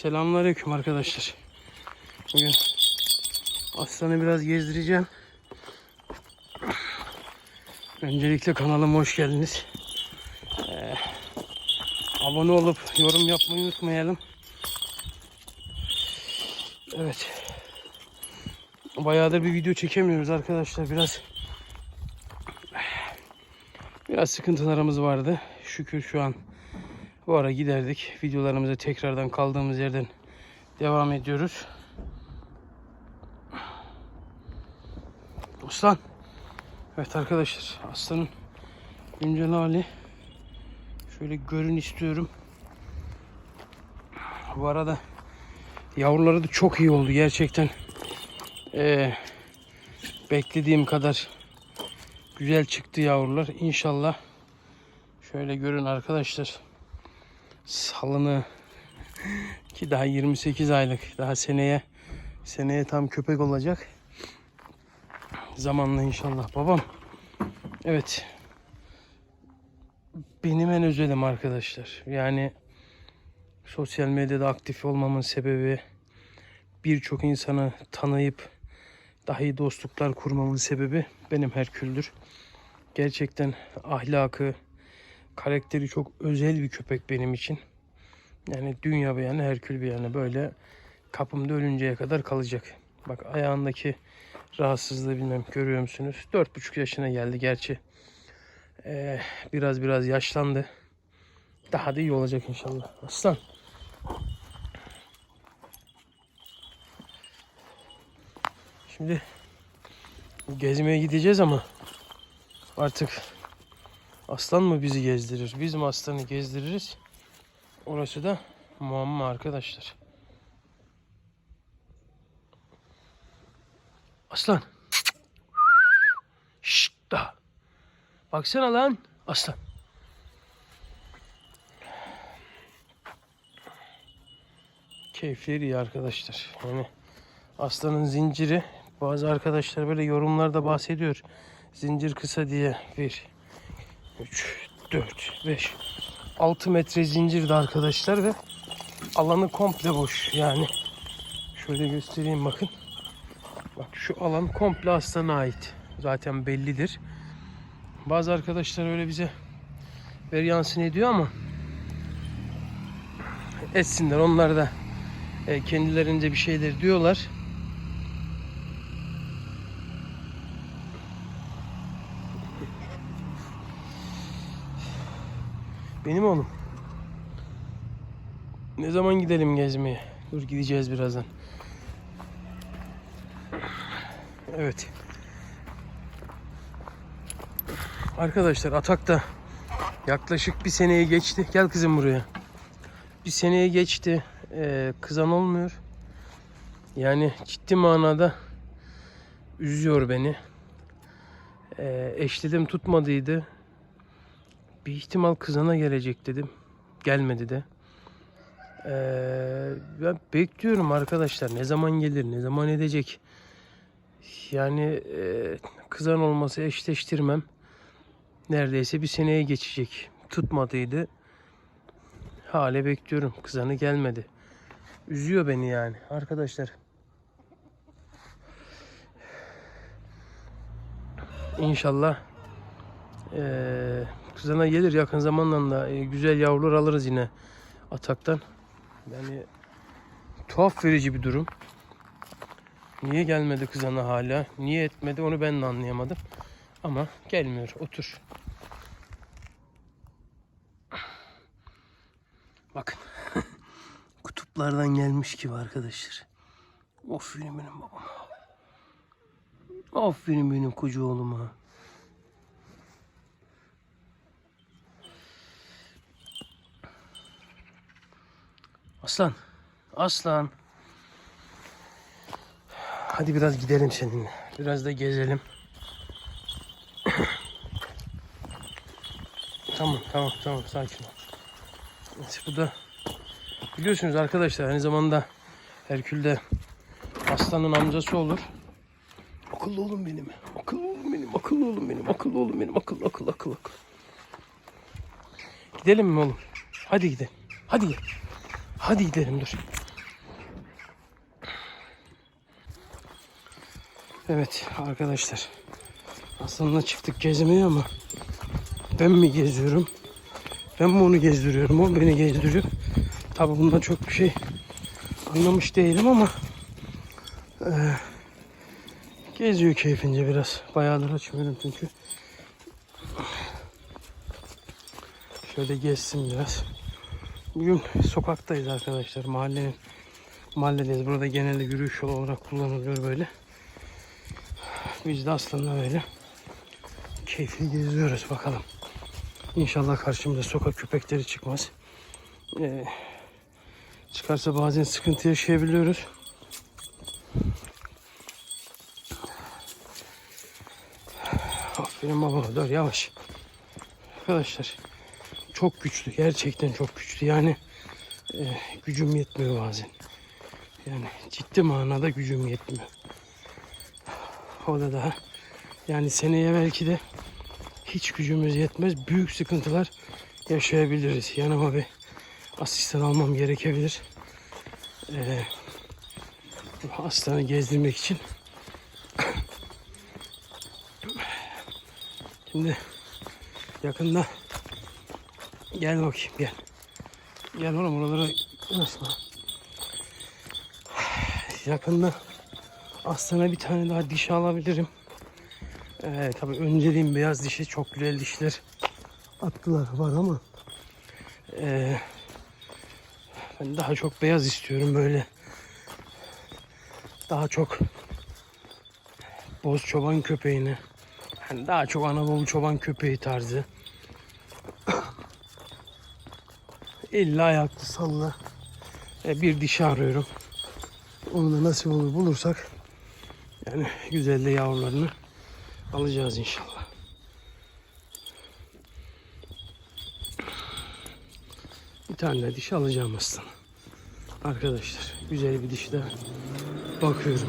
Selamünaleyküm arkadaşlar. Bugün aslanı biraz gezdireceğim. Öncelikle kanalıma hoş geldiniz. Ee, abone olup yorum yapmayı unutmayalım. Evet. Bayağıdır bir video çekemiyoruz arkadaşlar. Biraz biraz sıkıntılarımız vardı. Şükür şu an bu ara giderdik. Videolarımıza tekrardan kaldığımız yerden devam ediyoruz. Aslan. Evet arkadaşlar aslanın güncel hali şöyle görün istiyorum. Bu arada yavruları da çok iyi oldu gerçekten. Ee, beklediğim kadar güzel çıktı yavrular. İnşallah şöyle görün arkadaşlar salını ki daha 28 aylık daha seneye seneye tam köpek olacak. Zamanla inşallah babam. Evet. Benim en özelim arkadaşlar. Yani sosyal medyada aktif olmamın sebebi birçok insanı tanıyıp daha iyi dostluklar kurmamın sebebi benim Herkül'dür. Gerçekten ahlakı, karakteri çok özel bir köpek benim için. Yani dünya bir yana Herkül bir yana böyle kapımda ölünceye kadar kalacak. Bak ayağındaki rahatsızlığı bilmem görüyor musunuz? Dört buçuk yaşına geldi gerçi. Ee, biraz biraz yaşlandı. Daha da iyi olacak inşallah. Aslan. Şimdi gezmeye gideceğiz ama artık aslan mı bizi gezdirir? Biz mi aslanı gezdiririz? Orası da muamma arkadaşlar. Aslan. Şşt da. Baksana lan. Aslan. Keyifleri iyi arkadaşlar. Yani aslanın zinciri bazı arkadaşlar böyle yorumlarda bahsediyor. Zincir kısa diye. 1 3 4 5 6 metre zincirdi arkadaşlar ve alanı komple boş. Yani şöyle göstereyim bakın. Bak şu alan komple aslana ait. Zaten bellidir. Bazı arkadaşlar öyle bize ver yansın ediyor ama etsinler. Onlar da e, kendilerince bir şeyler diyorlar. Benim oğlum. Ne zaman gidelim gezmeye? Dur gideceğiz birazdan. Evet. Arkadaşlar atakta yaklaşık bir seneye geçti. Gel kızım buraya. Bir seneye geçti. Ee, kızan olmuyor. Yani ciddi manada üzüyor beni. Ee, eşledim tutmadıydı. Bir ihtimal kızana gelecek dedim. Gelmedi de. Ee, ben bekliyorum arkadaşlar. Ne zaman gelir, ne zaman edecek. Yani e, kızan olması eşleştirmem. Neredeyse bir seneye geçecek. Tutmadıydı. Hale bekliyorum. Kızanı gelmedi. Üzüyor beni yani arkadaşlar. İnşallah eee kızana gelir yakın zamanla da e, güzel yavrular alırız yine ataktan. Yani tuhaf verici bir durum. Niye gelmedi kızana hala? Niye etmedi onu ben de anlayamadım. Ama gelmiyor. Otur. Bakın. Kutuplardan gelmiş gibi arkadaşlar. Aferin benim babam. Aferin benim koca oğluma. Aslan. Aslan. Hadi biraz gidelim seninle. Biraz da gezelim. tamam tamam tamam sakin ol. Evet, bu da biliyorsunuz arkadaşlar aynı zamanda Herkül'de aslanın amcası olur. Akıllı oğlum benim. Akıllı oğlum benim. Akıllı oğlum benim. Akıllı oğlum benim. Akıllı akıl akıl akıl. Gidelim mi oğlum? Hadi gidelim. Hadi gel. Hadi gidelim dur. Evet arkadaşlar. Aslında çıktık gezmeye ama ben mi geziyorum? Ben mi onu gezdiriyorum? O beni gezdiriyor. Tabi bunda çok bir şey anlamış değilim ama e, geziyor keyfince biraz. Bayağıdır açmıyorum çünkü. Şöyle gezsin biraz. Bugün sokaktayız arkadaşlar. Mahallenin mahalledeyiz. Burada genelde yürüyüş yolu olarak kullanılıyor böyle. Biz de aslında böyle keyifli geziyoruz bakalım. İnşallah karşımıza sokak köpekleri çıkmaz. Ee, çıkarsa bazen sıkıntı yaşayabiliyoruz. Aferin baba dur yavaş. Arkadaşlar çok güçlü gerçekten çok güçlü yani e, gücüm yetmiyor bazen. Yani ciddi manada gücüm yetmiyor. O da daha yani seneye belki de hiç gücümüz yetmez. Büyük sıkıntılar yaşayabiliriz. Yanıma bir asistan almam gerekebilir. Ee, hastanı gezdirmek için. Şimdi yakında gel bakayım gel. Gel oğlum oralara nasıl? Yakında aslında bir tane daha diş alabilirim. Ee, tabii önceliğim beyaz dişi çok güzel dişler attılar var ama ee, ben daha çok beyaz istiyorum böyle daha çok boz çoban köpeğini hani daha çok Anadolu çoban köpeği tarzı illa ayaklı salla e, bir dişi arıyorum onu da nasip olur bulursak yani güzel de yavrularını alacağız inşallah. Bir tane de dişi alacağım aslında. Arkadaşlar güzel bir dişi de bakıyorum.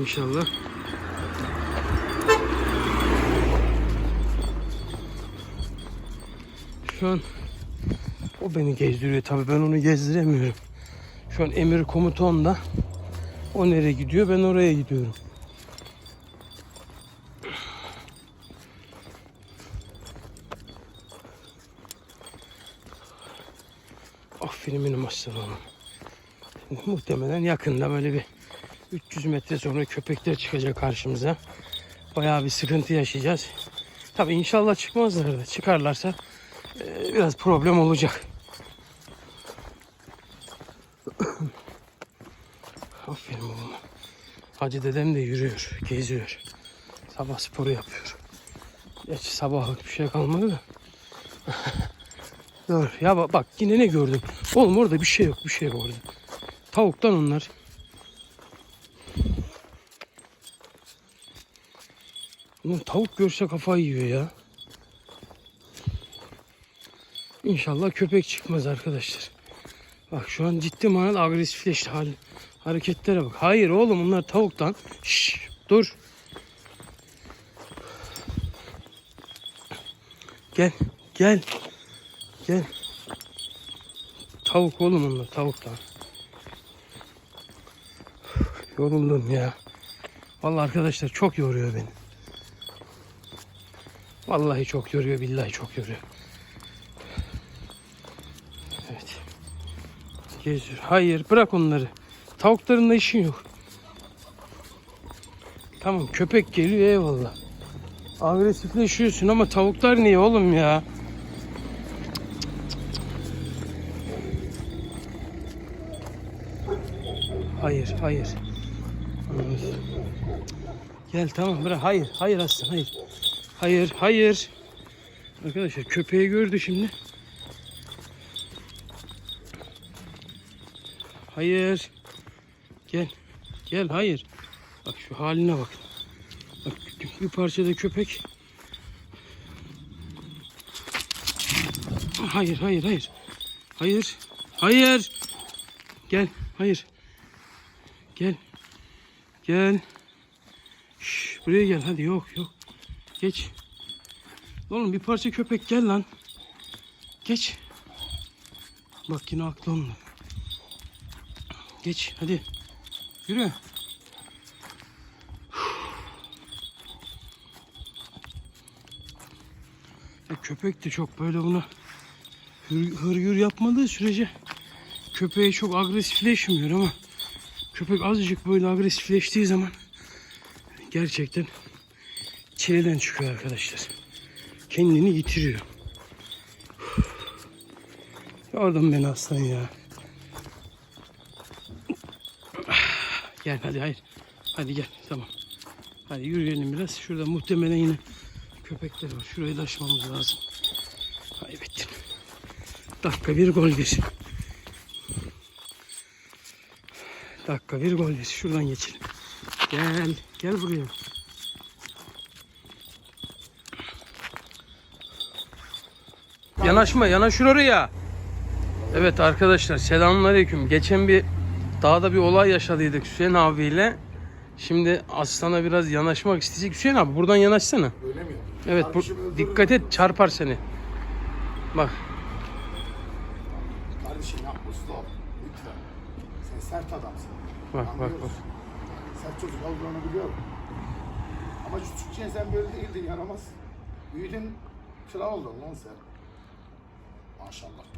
İnşallah. Şu an o beni gezdiriyor tabii ben onu gezdiremiyorum. Şu an emir komutanla o nereye gidiyor ben oraya gidiyorum. Aferin benim aslanım. Muhtemelen yakında böyle bir 300 metre sonra köpekler çıkacak karşımıza. Bayağı bir sıkıntı yaşayacağız. Tabi inşallah çıkmazlar da çıkarlarsa e, biraz problem olacak. Aferin oğlum. Hacı dedem de yürüyor, geziyor. Sabah sporu yapıyor. Gerçi sabahlık bir şey kalmadı da. Dur ya bak, bak yine ne gördüm. Oğlum orada bir şey yok bir şey yok orada. Tavuktan onlar. Ulan tavuk görse kafayı yiyor ya. İnşallah köpek çıkmaz arkadaşlar. Bak şu an ciddi manada agresifleşti hal. Hareketlere bak. Hayır oğlum bunlar tavuktan. Şşş dur. Gel gel. Gel. Tavuk oğlum onlar tavuktan. Yoruldum ya. Vallahi arkadaşlar çok yoruyor beni. Vallahi çok yoruyor, billahi çok yoruyor. Evet. Geziyor. Hayır, bırak onları. Tavukların da işin yok. Tamam, köpek geliyor eyvallah. Agresifleşiyorsun ama tavuklar niye oğlum ya? Hayır. Hayır. Gel tamam bırak. Hayır, hayır aslan, hayır. Hayır, hayır. Arkadaşlar köpeği gördü şimdi. Hayır. Gel. Gel, hayır. Bak şu haline bak. Bak bir parçada köpek. Hayır, hayır, hayır. Hayır. Hayır. Gel, hayır. Gel. Gel. Şş, buraya gel hadi yok yok. Geç. Oğlum bir parça köpek gel lan. Geç. Bak yine aklı onunla. Geç hadi. Yürü. Ya köpek de çok böyle bunu hır, hırgür yapmadığı sürece köpeğe çok agresifleşmiyor ama köpek azıcık böyle agresifleştiği zaman gerçekten çileden çıkıyor arkadaşlar. Kendini yitiriyor. Oradan ben aslan ya. Gel hadi hayır. Hadi gel tamam. Hadi yürüyelim biraz. Şurada muhtemelen yine köpekler var. Şurayı da aşmamız lazım. Kaybettim. Dakika bir gol bir. Dakika bir gol bir. Şuradan geçelim. Gel. Gel buraya. Yanaşma. Yanaşır oraya. Evet arkadaşlar selamünaleyküm. Geçen bir dağda bir olay yaşadıydık Hüseyin abiyle. Şimdi aslana biraz yanaşmak isteyecek. Hüseyin abi buradan yanaşsana. Öyle mi? Evet bu, Kardeşim dikkat et çarpar seni. Bak Kardeşim yapma stop. Lütfen. Sen sert adamsın. bak bak Anlıyorsun. bak. Sert çocuk olduğunu biliyorum. Ama küçükken sen böyle değildin yaramaz. Büyüdün kral oldun lan sen. Maşallah.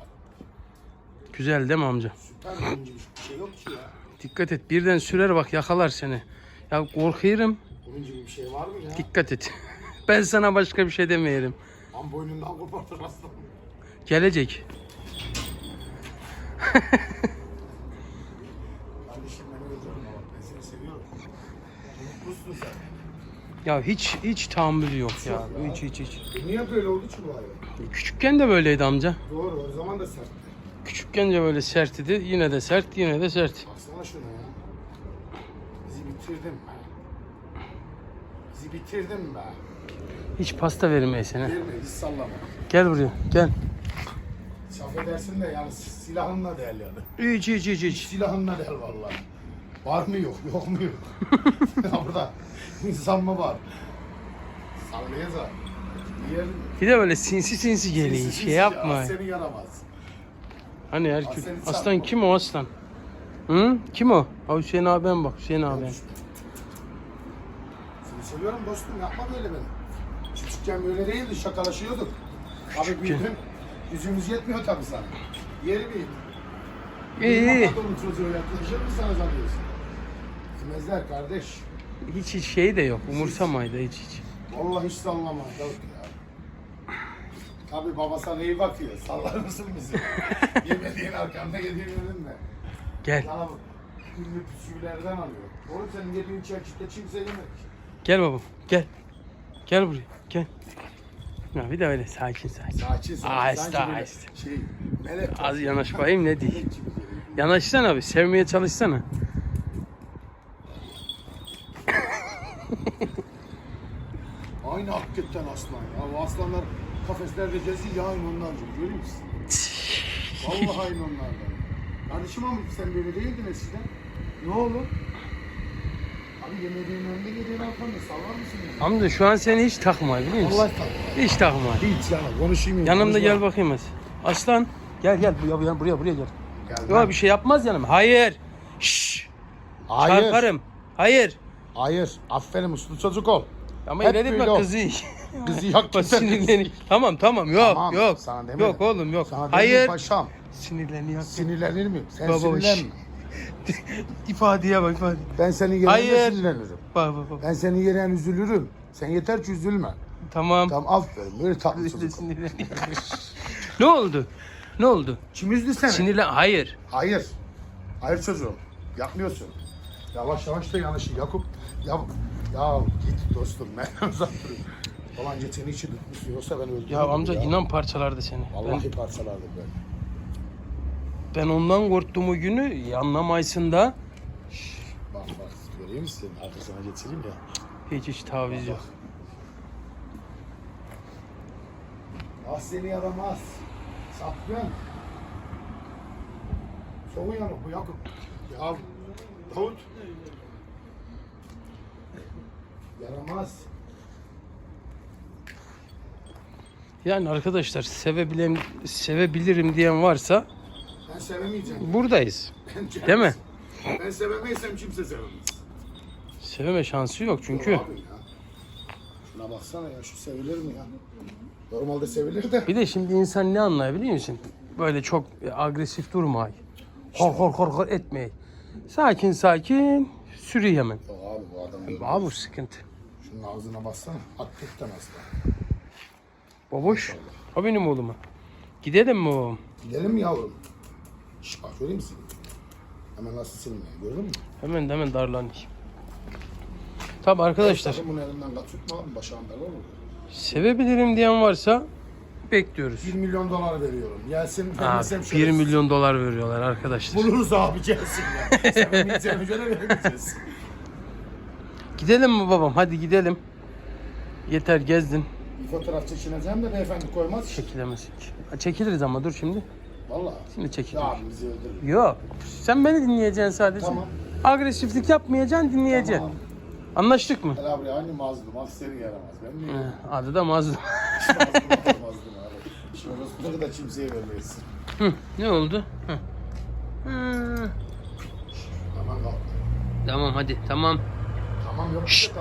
Güzel değil mi amca? Süper oyuncu bir şey yok ki ya. Dikkat et birden sürer bak yakalar seni. Ya korkuyorum. Onun gibi bir şey var mı ya? Dikkat et. ben sana başka bir şey demeyelim. Am boynundan kopartır aslanım. Gelecek. Kardeşim beni öldürme bak ben seni seviyorum. Mutlusun sen. Ya hiç hiç tahammülü yok ya. Hiç hiç hiç. E niye böyle oldu ki bu hayvan? Küçükken de böyleydi amca. Doğru o zaman da sertti. De böyle sertti. Yine de sert, yine de sert. Baksana şuna ya. Bizi bitirdin be. Bizi bitirdin be. Hiç pasta vermeye sana. Verme hiç sallama. Gel buraya, gel. Şaf edersin de yani silahınla del yani. İç iç iç iç. Silahınla del vallahi. Var mı yok, yok mu yok. ya burada insan mı var? Sallayız ha. Bir de böyle sinsi sinsi geliyor. Sinsi Şey sinsi yapma. ya, Seni yaramaz. Hani Herkül. Aslan kim o aslan? Hı? Kim o? Ha Hüseyin abim bak Hüseyin abim. Seni seviyorum dostum yapma böyle beni. Küçükken böyle değildi şakalaşıyorduk. Abi büyüdün. Yüzümüz yetmiyor tabii sana. Yeri büyüdü. İyi iyi. Çocuğu yaklaşır mı sana sanıyorsun? Yemezler kardeş. Hiç hiç şey de yok. Umursamaydı hiç hiç. Vallahi hiç sallama. Yok ya. Tabii baba sana iyi bakıyor. Sallar mısın bizi? Yemediğin arkamda yediğin önünde. Gel. Sana ünlü püsküllerden alıyor. Oğlum senin yediğin çerçekte kimse yemek. Gel babam. Gel. Gel buraya. Gel. Ya bir de öyle sakin sakin. Sakin sakin. Aheste, sanki böyle aheste. Şey, melek. Az yanaş bakayım ne değil. Melek gibi geliyor. Yanaşsana abi. Sevmeye çalışsana. Aynı hakikaten aslan ya. O aslanlar kafeslerde geziyor ya aynı onlar gibi. Görüyor musun? Vallahi aynı onlardan. Kardeşim ama sen böyle değildin eskiden. Ne oldu? Abi yemediğin önünde yediğin arkanda sallar mısın? ya? Amca şu an seni hiç takma biliyor musun? Allah takma. Hiç takma. Hiç yani konuşayım. Yanımda gel bakayım az. Aslan. Gel gel buraya buraya buraya, buraya gel. Gel Yok bir şey yapmaz yanıma. Hayır. Şşş. Hayır. Çarparım. Hayır. Hayır. Aferin uslu çocuk ol. Ama Hep öyle ol. kızı? Kızı Bak sinirleni. Tamam tamam yok Tamam, yok. sana demedim. Yok oğlum yok. Sana Hayır. Hayır. paşam. Sinirleniyor. Sinirlenir miyim? Sen Baba, sinirlenme. İfadeye bak ifade. Ben senin yerine Hayır. sinirlenirim. Bak bak bak. Ben senin yerine üzülürüm. Sen yeter ki üzülme. Tamam. Tamam aferin. Böyle tatlı çocuk. sinirleniyor. ne oldu? Ne oldu? Kim üzdü seni? Sinirlen. Hayır. Hayır. Hayır çocuğum. Yapmıyorsun. Yavaş yavaş da yanlış. Yakup. Ya, ya git dostum. Ben uzak durayım. Falan geçeni içi tutmuşsun. Yoksa ben öldürürüm. Ya amca inan parçalardı seni. Ben, Vallahi parçalardı ben. ben ondan korktuğum o günü anlamaysın da Bak bak. Göreyim misin? Arkasına getireyim ya. hiç hiç taviz yok. Ah seni yaramaz. Sapkın. Soğun yanık bu Yakup. Ya Davut. Yaramaz. Yani arkadaşlar sevebilirim, sevebilirim diyen varsa Ben sevemeyeceğim. buradayız. Ben Değil mi? Ben sevemeysem kimse sevemez. Seveme şansı yok çünkü. Abi ya. Şuna baksana ya şu sevilir mi ya? Normalde sevilir de. Bir de şimdi insan ne anlayabiliyor musun? Böyle çok agresif durmay. Hor hor hor hor etmeyi. Sakin sakin sürü hemen. Yok abi bu adam böyle. Abi bu sıkıntı. Şunun ağzına baksana. Hakikaten aslan. Baboş. O benim oğluma. Gidelim mi oğlum? Gidelim mi yavrum? Şş bak göreyim misin? Hemen nasıl silmiyor gördün mü? Hemen hemen darlanayım. Tabi arkadaşlar Sakın bunu elinden kat tutma başağında olur mu? sevebilirim diyen varsa bekliyoruz. 1 milyon dolar veriyorum. Gelsin Abi, vermesem 1 şöyle- milyon dolar veriyorlar arkadaşlar. Buluruz abi gelsin ya. Sevmeyeceğine göre vermeyeceğiz. Gidelim mi babam? Hadi gidelim. Yeter gezdin. Bir fotoğraf çekineceğim de beyefendi koymaz. Çekilemezsin ki. Ha, Çekiliriz ama dur şimdi. Valla. Şimdi çekiliriz. Ya abi bizi öldürür. Yok. Sen beni dinleyeceksin sadece. Tamam. Agresiflik yapmayacaksın dinleyeceksin. Tamam. Anlaştık mı? Gel abi aynı mazlum. Az seni yaramaz. Ben miyim? He, Adı da mazlum. mazlum mazlum abi. Şu orospuları da kimseye vermeyiz. Hı, ne oldu? Hı. Hı. Aman kalk. Tamam hadi tamam. Tamam yok. Şşt.